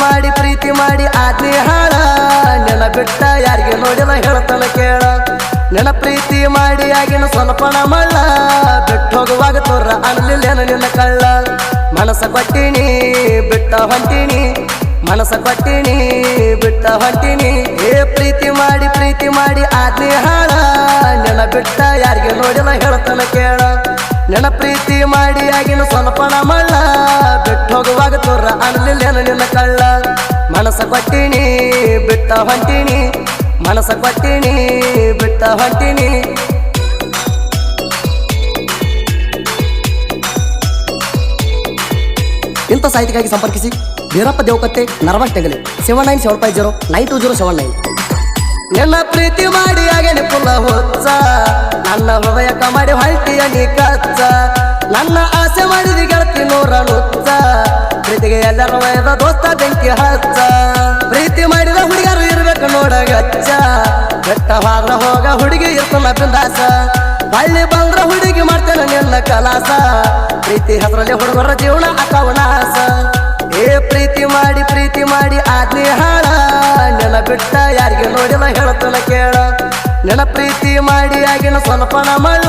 ಮಾಡಿ, ಪ್ರೀತಿ ಮಾಡಿ ಆಜ್ಞೆ ಹಾಳ ನೆನ ಬಿಟ್ಟ ಯಾರಿಗೆ ನೋಡಿಲ್ಲ ಹೇಳ್ತಾನೆ ಕೇಳ. ನೆನ ಪ್ರೀತಿ ಮಾಡಿ, ಆಗಿನ ಸ್ವಲ್ಪನ ಮಳ್ಳ. ಬಿಟ್ಟು ಹೋಗುವಾಗ ತೋರ ಏನು ನಿನ್ನ ಕಳ್ಳ. ಮನಸ ಕೊಟ್ಟಿನಿ, ಬಿಟ್ಟ ಹೊಂಟಿನಿ. ಮನಸ ಕೊಟ್ಟಿನಿ, ಬಿಟ್ಟ ಹೊಂಟಿನಿ. ಏ ಪ್ರೀತಿ ಮಾಡಿ ಪ್ರೀತಿ ಮಾಡಿ ಆಜ್ಞೆ ಹಾಳ ನೆನ ಬಿಟ್ಟ ಯಾರಿಗೆ ನೋಡಿಲ್ಲ ಹೇಳ್ತಾನೆ ಕೇಳ. ನೆನ ಪ್ರೀತಿ ಮಾಡಿ, ಆಗಿನ ಸ್ವಲ್ಪನ ಮಳ್ಳ. ಬಿಟ್ಟು ಹೋಗುವಾಗ ತೋರ ಏನು ನಿನ್ನ ಕಳ್ಳ. ಮನಸ ಕೊಟ್ಟಿನಿ, ಬಿಟ್ಟ ಹೊಂಟಿನಿ. ಮನಸ ಕೊಟ್ಟಿನಿ, ಬಿಟ್ಟ ಹೊಂಟಿನಿ. ಇಂಥ ಸಾಹಿತಿಗಾಗಿ ಸಂಪರ್ಕಿಸಿ ವೀರಪ್ಪ ದೇವಕತ್ತೆ ನರ್ವಸ್ ಟೆಗಲಿ seven nine seven five zero nine two zero seven nine ನಿನ್ನ ಪ್ರೀತಿ ಮಾಡಿ ಆಗೇನೆ ಪುಲ್ಲ ಹೊಚ್ಚ. ನನ್ನ ಹೃದಯ ಮಾಡಿ ಹೊಳ್ತಿಯ ನೀ ಕಚ್ಚ. ನನ್ನ ಆಸೆ ಮಾಡಿದ ಗೆಳತಿ ನೂರ ನುಚ್ಚ ಪ್ರೀತಿಗೆ ಎಲ್ಲರ ವಯದ ಬೆಂಕಿ ಹಚ್ಚ. ಪ್ರೀತಿ ಮಾಡಿದ ಹುಡುಗರು ಇರ್ಬೇಕು ನೋಡ ಗಚ್ಚ ಬೆಟ್ಟವಾದ್ರ ಹೋಗ ಹುಡುಗಿ ಇರ್ತಲ್ಲ ಬಿಂದಾಸ. ಹಳ್ಳಿ ಬಂದ್ರ ಹುಡುಗಿ ಮಾಡ್ತೇನೆ ನಿನ್ನ ಕಲಾಸ. ಪ್ರೀತಿ ಹೆಸರಲ್ಲಿ ಹುಡುಗರ ಜೀವನ ಅಕವನಾಸ ಏ ಪ್ರೀತಿ ಮಾಡಿ ಪ್ರೀತಿ ಮಾಡಿ ಆದ್ನಿ ಹಾಳ. ನೆನ ಬಿಟ್ಟ ಯಾರಿಗೆ ನೋಡಿಲ್ಲ ಹೇಳ್ತಾನ ಕೇಳ. ನೆನ ಪ್ರೀತಿ ಮಾಡಿ ಆಗಿನ ಸ್ವಲ್ಪನ ಮಳ್ಳ.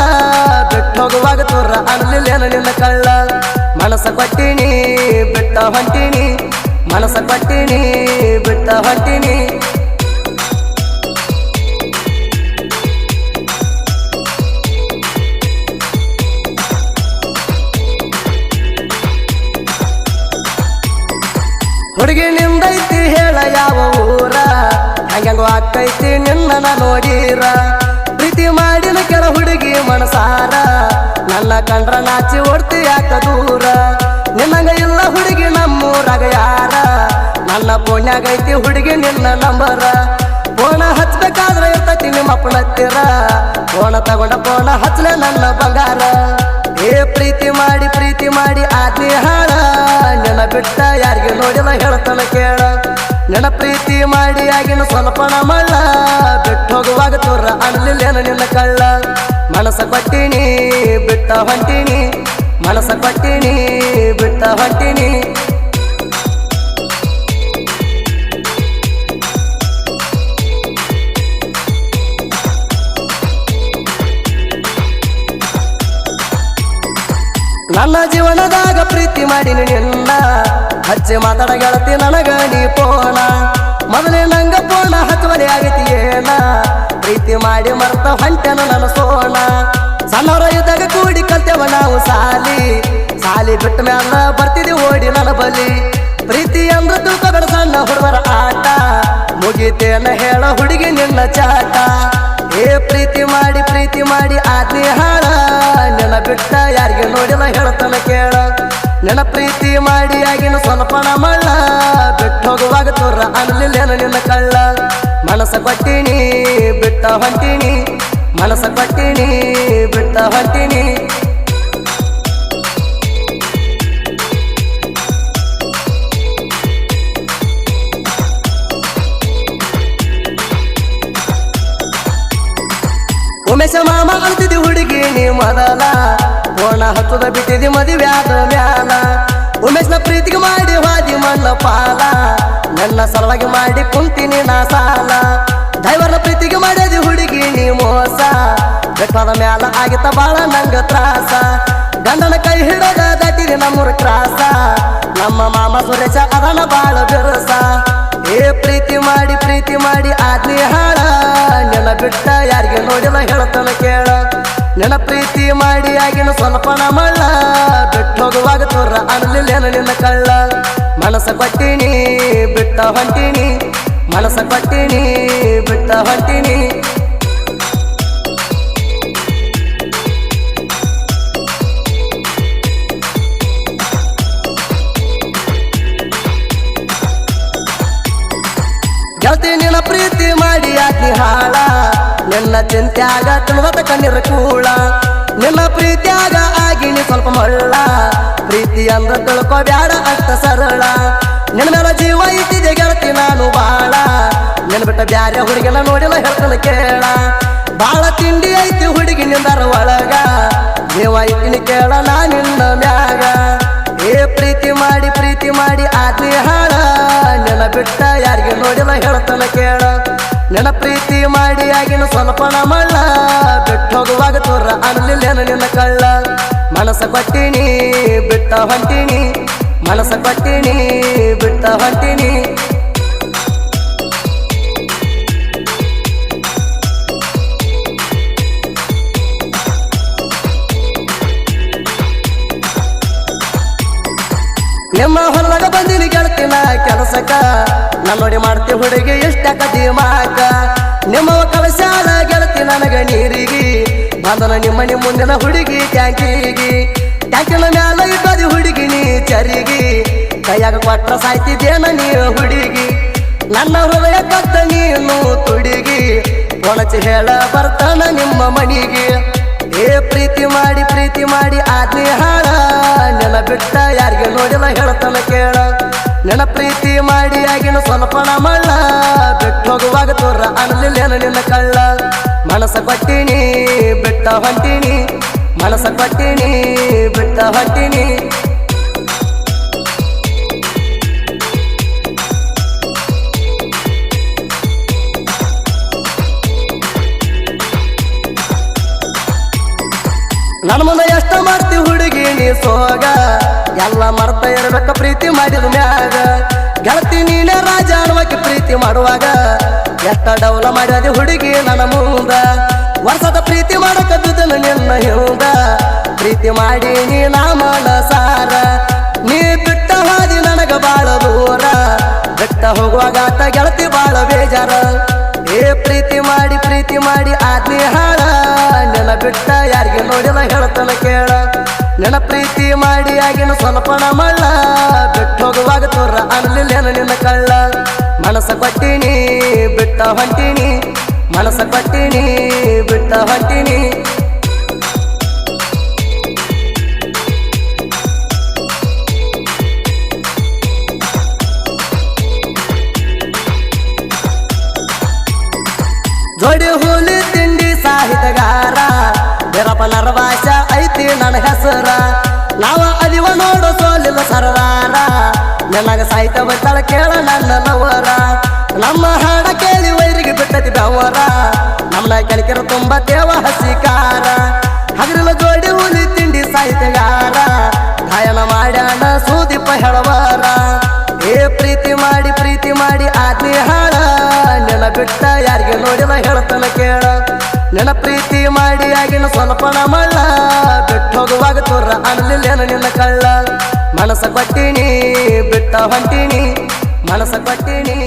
ಬಿಟ್ಟು ಹೋಗುವಾಗ ತೋರ ಅನ್ಲಿಲ್ಲೇನ ನಿನ್ನ ಕಳ್ಳ. ಮನಸ ಕೊಟ್ಟಿನಿ, ಬಿಟ್ಟ ಹೊಂಟಿನಿ. ಮನಸ ಪಟ್ಟಿನಿ ಬಿಟ್ಟ ಹೊಟ್ಟಿನಿ. ಹುಡುಗಿ ನಿಂದೈತಿ ಹೇಳ ಯಾವ ಊರ? ಹಂಗಂಗು ಆಗ್ತೈತಿ ನಿನ್ನ ನೋಡೀರ? ಪ್ರೀತಿ ಮಾಡಿನ ಕೆಲ ಹುಡುಗಿ ಮನಸಾರ. ನನ್ನ ಕಂಡ್ರ ನಾಚಿ ಓಡ್ತಿ ಯಾಕ ದೂರ? ನಿನ್ನಂಗ ಇಲ್ಲ ಹುಡುಗಿ ನಮ್ಮೂರಾಗ ಯಾರ? ನನ್ನ ಪುಣ್ಯಾಗೈತಿ ಹುಡುಗಿ ನಿನ್ನ ನಂಬರ. ಫೋನ ಹಚ್ಬೇಕಾದ್ರೆ ಇರ್ತೈತಿ ನಿಮ್ಮ ಅಪ್ಪನ ಹತ್ತಿರ. ಫೋನ ತಗೊಂಡ ಫೋನ ಹಚ್ಚಲೆ ನನ್ನ ಬಂಗಾರ. ಏ ಪ್ರೀತಿ ಮಾಡಿ ಪ್ರೀತಿ ಮಾಡಿ ಆತಿ ಹಾಳ ನೆನ ಬಿಟ್ಟ ಯಾರಿಗೆ ನೋಡಿಲ್ಲ ಹೇಳ್ತಾನ ಕೇಳ. ನೆನ ಪ್ರೀತಿ ಮಾಡಿ ಆಗಿನ ಸ್ವಲ್ಪನ ಮಳ್ಳ. ಬಿಟ್ಟು ಹೋಗುವಾಗ ತೋರ ಅನ್ಲಿಲ್ಲೇನ ನಿನ್ನ ಕಳ್ಳ. ಮನಸ ಕೊಟ್ಟಿನಿ, ಬಿಟ್ಟ ಹೊಂಟಿನಿ. ಮನಸ ಕೊಟ್ಟಿನಿ, ಬಿಟ್ಟ ಹೊಂಟಿನಿ. ನನ್ನ ಜೀವನದಾಗ ಪ್ರೀತಿ ಮಾಡಿ ನಿನ್ನ. ಹಚ್ಚಿ ಮಾತಾಡ ಗೆಳತಿ ನನಗ ನೀ ಪೋಣ. ಮೊದಲೇ ನಂಗ ಪೋಣ ಹಚ್ಚುವಲಿ ಆಗತಿ ಏನ? ಪ್ರೀತಿ ಮಾಡಿ ಮರ್ತ ಹೊಂಟೆನ ನನ್ನ ಸೋಣ. ಸಣ್ಣವರ ಇದ್ದಾಗ ಕೂಡಿ ಕಲ್ತೇವ ನಾವು ಸಾಲಿ. ಸಾಲಿ ಬಿಟ್ಟ ಮ್ಯಾಲ ಬರ್ತಿದಿ ಓಡಿ ನನ್ನ ಬಲಿ. ಪ್ರೀತಿ ಅಂದ್ರ ಬೇಡ ಸಣ್ಣ ಹುಡುಗರ ಆಟ. ಮುಗಿತೇನ ಹೇಳ ಹುಡುಗಿ ನಿನ್ನ ಚಾಟ. ಏ ಪ್ರೀತಿ ಮಾಡಿ ಪ್ರೀತಿ ಮಾಡಿ ಆತ್ಮೀಯ ಬಿಟ್ಟ ಯಾರಿಗೆ ನೋಡಿಲ್ಲ ಹೇಳ್ತಾನೆ ಕೇಳ. ನೆನ ಪ್ರೀತಿ ಮಾಡಿ ಆಗಿನ ಸ್ವಲ್ಪನ ಮಳ್ಳ. ಬಿಟ್ಟು ಹೋಗುವಾಗ ತೋರ ಅನ್ಲಿಲ್ಲೇನ ನಿನ್ನ ಕಳ್ಳ. ಮನಸ ಕೊಟ್ಟಿನಿ, ಬಿಟ್ಟ ಹೊಂಟಿನಿ. ಮನಸ ಕೊಟ್ಟಿನಿ, ಬಿಟ್ಟ ಹೊಂಟಿನಿ. ಉಮೇಶ ಮಾಮ ಅಂತಿದ್ದಿ ಹುಡುಗಿ ನೀ ಮೊದಲ. ಓಣ ಹತ್ತದ ಬಿಟ್ಟಿದಿ ಮದುವ್ಯಾದ ಮ್ಯಾಲ. ಉಮೇಶ್ನ ಪ್ರೀತಿಗೆ ಮಾಡಿ ವಾದಿ ಮಣ್ಣ ಪಾಲ. ನನ್ನ ಸಲುವಾಗಿ ಮಾಡಿ ಕುಂತೀನಿ ನಾ ಸಾಲ. ಡ್ರೈವರ್ನ ಪ್ರೀತಿಗೆ ಮಾಡಿದಿ ಹುಡುಗಿ ನೀ ಮೋಸ. ಬೆಟ್ಟದ ಮ್ಯಾಲ ಆಗಿತ್ತ ಬಾಳ ನಂಗ ತ್ರಾಸ. ಗಂಡನ ಕೈ ಹಿಡದ ದಾಟಿರಿ ನಮ್ಮೂರ ಕ್ರಾಸ. ನಮ್ಮ ಮಾಮ ಸುರೇಶ ಅದನ ಬಾಳ ಬಿರಸ. ಏ ಪ್ರೀತಿ ಮಾಡಿ ಪ್ರೀತಿ ಮಾಡಿ ಆಜ್ಞೆ ಹಾಳ ನೆನ ಬಿಟ್ಟ ಯಾರಿಗೆ ನೋಡಿಲ್ಲ ಹೇಳ್ತಾನ ಕೇಳ. ನೆನ ಪ್ರೀತಿ ಮಾಡಿ ಆಗಿನ ಸ್ವಲ್ಪನ ಮಳ್ಳ. ಬಿಟ್ಟು ಹೋಗುವಾಗ ತೋರ ಅನ್ಲಿಲ್ಲೇನ ನಿನ್ನ ಕಳ್ಳ. ಮನಸ್ಸ ಕೊಟ್ಟಿನಿ, ಬಿಟ್ಟ ಹೊಂಟಿನಿ. ಗೆಳತಿ ನಿನ್ನ ಪ್ರೀತಿ ಮಾಡಿ ಆಕಿ ಹಾಳ? ನಿನ್ನ ಚಿಂತ್ಯಾಗ ತಿಳುವತ ಕಣ್ಣೀರ ಕೂಳ. ನಿನ್ನ ಪ್ರೀತಿಯಾಗ ಆಗಿನಿ ಸ್ವಲ್ಪ ಮಳ್ಳ ಪ್ರೀತಿ ಅಂದ್ರ ತಿಳ್ಕೊಬ್ಯಾಡ ಅಷ್ಟ ಸರಳ. ನಿನ್ನ ಮೇಲೆ ಜೀವ ಇದ್ದಿದೆ ಗೆಳತಿ ನಾನು ಬಾಳ. ನಿನ್ನ ಬಿಟ್ಟ ಬ್ಯಾರೆ ಹುಡುಗಿನ ನೋಡಿಲ್ಲ ಹೇಳ್ತಲ ಕೇಳ. ಬಾಳ ತಿಂಡಿ ಐತಿ ಹುಡುಗಿ ನಿಂದರ ಒಳಗ. ಜೀವ ಇಟ್ಟಿನಿ ಕೇಳ ನಾ ನಿನ್ನ ಮ್ಯಾಗ. ಏ ಪ್ರೀತಿ ಮಾಡಿ ಪ್ರೀತಿ ಮಾಡಿ ಆಜ್ಞೆ ಹಾಳ. ಬಿಟ್ಟ ಯಾರಿಗೆ ನೋಡಿಲ್ಲ ಹೇಳ್ತಾನ ಕೇಳ. ನಿನ್ನ ಪ್ರೀತಿ ಮಾಡಿ ಆಗಿನ ಸ್ವಲ್ಪ ಮಳ್ಳ ಬಿಟ್ಟು ಹೋಗುವಾಗ ತೋರ ಅನ್ಲಿಲ್ಲೇನ ನಿನ್ನ ಕಳ್ಳ. ಮನಸ ಕೊಟ್ಟಿನಿ, ಬಿಟ್ಟ ಹೊಂಟಿನಿ. ಮನಸ ಕೊಟ್ಟಿನಿ, ಬಿಟ್ಟ ಹೊಂಟಿನಿ. ನಿಮ್ಮ ಹೊಲದಾಗ ಬಂದಿನಿ ಗೆಳತಿನ ಕೆಲಸಕ್ಕ. ನೋಡಿ ಮಾಡ್ತಿ ಹುಡುಗಿ ಇಷ್ಟ ಕತಿ ಮಾಕ. ನಿಮ್ಮ ಕಳಸಾಲ ಗೆಳತಿ ನನಗ ನೀರಿಗಿ. ಬಂದನ ನಿಮ್ಮ ನಿಮ್ಮ ಮುಂದಿನ ಹುಡುಗಿ ಟ್ಯಾಂಕಿಗಿ. ಟ್ಯಾಂಕಿನ ಮ್ಯಾಲ ಇದ್ದದಿ ಹುಡುಗಿ ನೀ ಚರಿಗಿ. ಕೈಯಾಗ ಕೊಟ್ಟ ಸಾಯ್ತಿದ್ದೇನ ನೀ ಹುಡುಗಿ. ನನ್ನ ಹೃದಯ ಕತ್ತ ನೀನು ತುಡಿಗಿ. ಒಣಚಿ ಹೇಳ ಬರ್ತಾನ ನಿಮ್ಮ ಮನಿಗೆ. ಏ ಪ್ರೀತಿ ಮಾಡಿ ಪ್ರೀತಿ ಮಾಡಿ ಆದ್ನಿ ಹಾಳ ನೆಲ ಬಿಟ್ಟ ಯಾರಿಗೆ ನೋಡಿಲ್ಲ ಹೇಳ್ತಾನ ಕೇಳ. ನೆನ ಪ್ರೀತಿ ಮಾಡಿ ಆಗಿನ ಸ್ವಲ್ಪ ಮಳ್ಳ ಬಿಟ್ಟು ಹೋಗುವಾಗ ತೋರ ಅನ್ಲಿಲ್ಲೇನ ನಿನ್ನ ಕಳ್ಳ. ಮನಸ್ಸ ಕೊಟ್ಟಿನಿ, ಬಿಟ್ಟ ಹೊಂಟಿನಿ. ಮನಸ ಕೊಟ್ಟಿನಿ, ಬಿಟ್ಟ ಹೊಂಟಿನಿ. ನನ್ನ ಮುಂದೆ ಎಷ್ಟ ಮಾಡ್ತಿ ಹುಡುಗಿ ನೀ ಸೋಗ. ಎಲ್ಲ ಮರ್ತ ಇರ್ಬೇಕ ಪ್ರೀತಿ ಮಾಡಿದ ಮ್ಯಾಗ. ಗೆಳತಿ ನೀನೇ ರಾಜ ಅನ್ವಕ್ಕೆ ಪ್ರೀತಿ ಮಾಡುವಾಗ. ಎಷ್ಟ ಡೌಲ ಮಾಡ್ಯದಿ ಹುಡುಗಿ ನನ್ನ ಮುಂದ. ವರ್ಷದ ಪ್ರೀತಿ ಮಾಡಕದ್ದುದನ್ನು ನಿನ್ನ ಹಿಂದ. ಪ್ರೀತಿ ಮಾಡಿ ನೀ ನಾಮನ ಸಾರ. ನೀ ಬಿಟ್ಟ ಹಾದಿ ನನಗ ಬಾಳ ದೂರ. ಬಿಟ್ಟ ಹೋಗುವಾಗ ಆತ ಗೆಳತಿ ಬಾಳ ಬೇಜಾರ. ಏ ಪ್ರೀತಿ ಮಾಡಿ ಪ್ರೀತಿ ಮಾಡಿ ಆದ್ನಿ ಹಾಳ ನೆನ ಬಿಟ್ಟ ಯಾರಿಗೆ ನೋಡಿಲ್ಲ ನೆನ ಪ್ರೀತಿ ಮಾಡಿ ಆಗಿನ ಸ್ವಲ್ಪ ಮಳ್ಳ. ಬಿಟ್ಟು ಹೋಗುವಾಗ ತೋರ ಅನ್ಲಿಲ್ಲೇನ ನಿನ್ನ ಕಳ್ಳ. ಮನಸ ಕೊಟ್ಟಿನಿ, ಬಿಟ್ಟ ಹೊಂಟಿನಿ. ಮನಸ ಕೊಟ್ಟಿನಿ, ಬಿಟ್ಟ ಹೊಂಟಿನಿ. ಜೋಡಿ ಹುಲಿ ತಿಂಡಿ ಸಾಹಿತ್ಯಗಾರ ಬೆರಪಲರ ನರವಾಸ ಐತಿ ನನ್ನ ಹೆಸರ. ನಾವ ಅದಿವ ನೋಡು ಸೋಲಿಲ್ಲ ಸರದಾರ ನನಗ ಸಾಹಿತ್ಯ ಬತ್ತಳ ಕೇಳ ನನ್ನ ನವರ ನಮ್ಮ ಹಾಡ ಕೇಳಿ ವೈರಿಗೆ ಬಿಟ್ಟತಿ ಬೆವರ. ನಮ್ಮ ಕೆಳಕಿರ ತುಂಬ ತೇವ ಹಸಿಕಾರ. ಹಗರಿಲ್ಲ ಜೋಡಿ ಹುಲಿ ತಿಂಡಿ ಸಾಹಿತ್ಯಗಾರ. ಗಾಯನ ಮಾಡ್ಯಾಣ ಸೂದಿಪ್ಪ ಹೇಳವಾರ. ಏ ಪ್ರೀತಿ ಮಾಡಿ ಪ್ರೀತಿ ಮಾಡಿ ಆದ್ನಿ ಹಾಳ ನೆನ ಬಿಟ್ಟ ಯಾರಿಗೆ ನೋಡಿಲ್ಲ ಹೇಳ್ತಾನೆ ಕೇಳ. ನೆನ ಪ್ರೀತಿ ಮಾಡಿ ಆಗಿನ ಸ್ವಲ್ಪನ ಮಳ್ಳ. ಬಿಟ್ಟು ಹೋಗುವಾಗ ತೋರ ಅನ್ಲಿಲ್ಲೇನ ನಿನ್ನ ಕಳ್ಳ. ಮನಸ್ಸ ಕೊಟ್ಟಿನಿ, ಬಿಟ್ಟ ಹೊಂಟಿನಿ ಮನಸ ಕೊಟ್ಟಿನಿ.